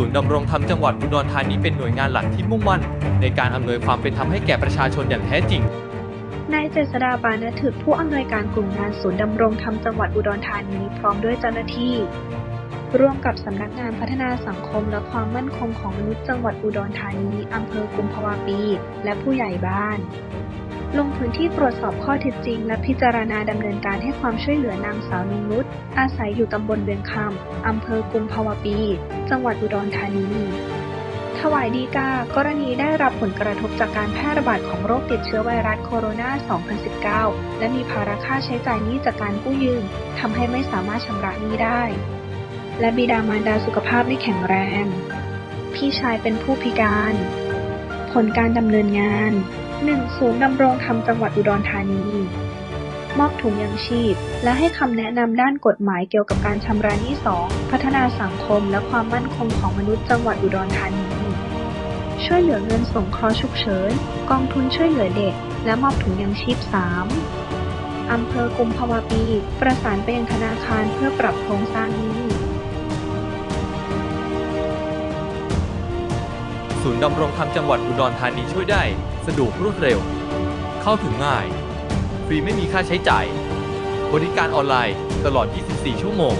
ศูนย์ดำรงธรรมจังหวัดอุดรธานีเป็นหน่วยงานหลักที่มุ่งมั่น ในการอำนวยความเป็นธรรมให้แก่ประชาชนอย่างแท้จริงนายเจษดาบานถึกผู้อำนวยการกลุ่มงานศูนย์ดำรงธรรมจังหวัดอุดรธานีพร้อมด้วยเจ้าหน้าที่ ร่วมกับสำนักงานพัฒนาสังคมและความมั่นคงของมนุษย์จังหวัดอุดรธานีอำเภอกุมภาวะปี และผู้ใหญ่บ้าน ลงพื้นที่ตรวจสอบข้อเท็จจริง และพิจารณาดำเนินการให้ความช่วยเหลือนางสาวนงนุชอาศัยอยู่ตำบลเวียงคำอำเภอกุมภาวปี จังหวัดอุดรธานีถวายดีกา กรณีได้รับผลกระทบจากการแพร่ระบาดของโรคติดเชื้อไวรัสโคโรนา 2019 และมีภาระค่าใช้จ่ายนี้จากการกู้ยืมทำให้ไม่สามารถชำระหนี้ได้ และบิดามารดาสุขภาพไม่แข็งแรง พี่ชายเป็นผู้พิการ ผลการดำเนินงาน 1. ศูนย์ดำรงธรรมจังหวัดอุดรธานี มอบถุงยังชีพ และให้คำแนะนำด้านกฎหมายเกี่ยวกับการชำระหนี้ 2. พัฒนาสังคมและความมั่นคงของมนุษย์จังหวัดอุดรธานี ช่วยเหลือเงินสงเคราะห์ฉุกเฉิน กองทุนช่วยเหลือเด็ก และมอบถุงยังชีพ 3. อำเภอกุมภาวะปี ประสานไปยังธนาคารเพื่อปรับโครงสร้างหนี้ ศูนย์ดำรงธรรมจังหวัดอุดรธานีช่วยได้ สะดวกรวดเร็ว เข้าถึงง่าย ฟรีไม่มีค่าใช้จ่าย บริการออนไลน์ตลอด 24 ชั่วโมง